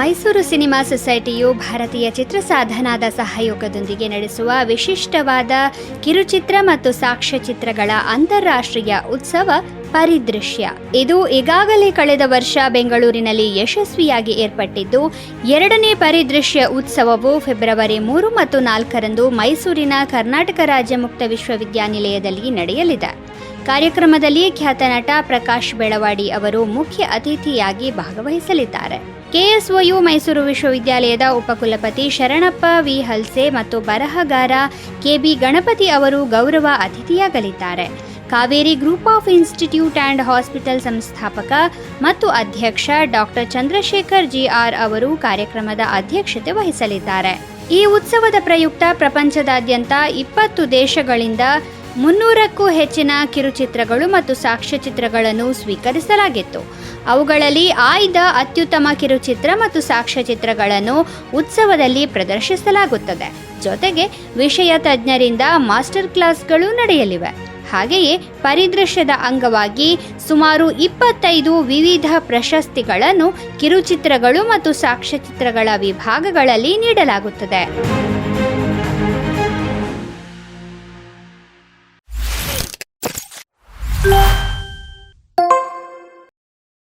Mysuru cinema ಸೊಸೈಟಿಯು ಭಾರತೀಯ ಚಿತ್ರ ಸಾಧನಾದ ಸಹಯೋಗದೊಂದಿಗೆ ನಡೆಸುವ ವಿಶಿಷ್ಟವಾದ ಕಿರುಚಿತ್ರ ಮತ್ತು ಸಾಕ್ಷ್ಯಚಿತ್ರಗಳ ಅಂತಾರಾಷ್ಟ್ರೀಯ ಉತ್ಸವ ಪರಿದೃಶ್ಯ. ಇದು ಈಗಾಗಲೇ ಕಳೆದ ವರ್ಷ ಬೆಂಗಳೂರಿನಲ್ಲಿ ಯಶಸ್ವಿಯಾಗಿ ಏರ್ಪಟ್ಟಿದ್ದು, ಎರಡನೇ ಪರಿದೃಶ್ಯ ಉತ್ಸವವು ಫೆಬ್ರವರಿ ಮೂರು ಮತ್ತು ನಾಲ್ಕರಂದು ಮೈಸೂರಿನ ಕರ್ನಾಟಕ ರಾಜ್ಯ ಮುಕ್ತ ವಿಶ್ವವಿದ್ಯಾನಿಲಯದಲ್ಲಿ ನಡೆಯಲಿದೆ. ಕಾರ್ಯಕ್ರಮದಲ್ಲಿ ಖ್ಯಾತ ನಟ ಪ್ರಕಾಶ್ ಬೆಳವಾಡಿ ಅವರು ಮುಖ್ಯ ಅತಿಥಿಯಾಗಿ ಭಾಗವಹಿಸಲಿದ್ದಾರೆ. ಕೆಎಸ್ಒಯು ಮೈಸೂರು ವಿಶ್ವವಿದ್ಯಾಲಯದ ಉಪಕುಲಪತಿ ಶರಣಪ್ಪ ವಿ. ಹಲ್ಸೆ ಮತ್ತು ಬರಹಗಾರ ಕೆಬಿ ಗಣಪತಿ ಅವರು ಗೌರವ ಅತಿಥಿಯಾಗಲಿದ್ದಾರೆ. Kaveri group of institute and hospital ಸಂಸ್ಥಾಪಕ ಮತ್ತು ಅಧ್ಯಕ್ಷ ಡಾಕ್ಟರ್ ಚಂದ್ರಶೇಖರ್ ಜಿಆರ್ ಅವರು ಕಾರ್ಯಕ್ರಮದ ಅಧ್ಯಕ್ಷತೆ ವಹಿಸಲಿದ್ದಾರೆ. ಈ ಉತ್ಸವದ ಪ್ರಯುಕ್ತ ಪ್ರಪಂಚದಾದ್ಯಂತ ಇಪ್ಪತ್ತು ದೇಶಗಳಿಂದ ಮುನ್ನೂರಕ್ಕೂ ಹೆಚ್ಚಿನ ಕಿರುಚಿತ್ರಗಳು ಮತ್ತು ಸಾಕ್ಷ್ಯಚಿತ್ರಗಳನ್ನು ಸ್ವೀಕರಿಸಲಾಗಿತ್ತು. ಅವುಗಳಲ್ಲಿ ಆಯ್ದ ಅತ್ಯುತ್ತಮ ಕಿರುಚಿತ್ರ ಮತ್ತು ಸಾಕ್ಷ್ಯಚಿತ್ರಗಳನ್ನು ಉತ್ಸವದಲ್ಲಿ ಪ್ರದರ್ಶಿಸಲಾಗುತ್ತದೆ. ಜೊತೆಗೆ ವಿಷಯ ತಜ್ಞರಿಂದ ಮಾಸ್ಟರ್ ಕ್ಲಾಸ್ಗಳು ನಡೆಯಲಿವೆ. ಹಾಗೆಯೇ ಪರಿದೃಶ್ಯದ ಅಂಗವಾಗಿ ಸುಮಾರು ಇಪ್ಪತ್ತೈದು ವಿವಿಧ ಪ್ರಶಸ್ತಿಗಳನ್ನು ಕಿರುಚಿತ್ರಗಳು ಮತ್ತು ಸಾಕ್ಷ್ಯಚಿತ್ರಗಳ ವಿಭಾಗಗಳಲ್ಲಿ ನೀಡಲಾಗುತ್ತದೆ.